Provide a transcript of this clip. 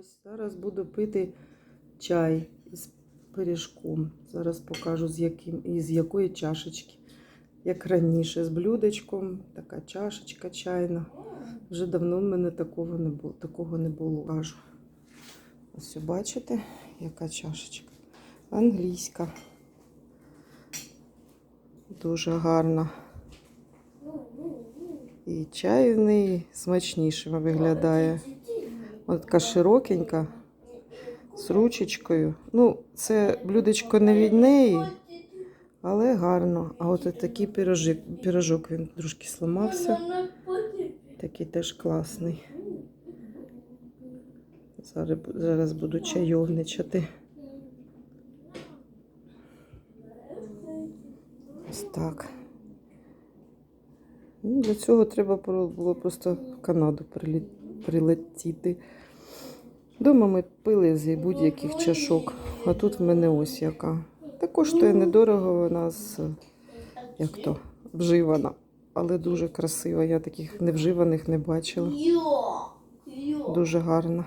Ось зараз буду пити чай із пиріжком. Зараз покажу з яким і з якої чашечки. Як раніше, з блюдечком, така чашечка чайна. Вже давно в мене такого не було. Такого не було. Кажу. Ось бачите, яка чашечка. Англійська. Дуже гарна. І чай в неї смачнішим виглядає. Ось така широкенька, з ручечкою. Ну, це блюдечко не від неї, але гарно. А от такий пірожик, пірожок він трошки сламався. Такий теж класний. Зараз, зараз буду чайовничати. Ось так. Ну, для цього треба було просто в Канаду прилі- прилетіти. Дома ми пили з будь-яких чашок, а тут в мене ось яка. Та коштує недорого, вона з як то, вживана, але дуже красива. Я таких невживаних не бачила. Дуже гарна.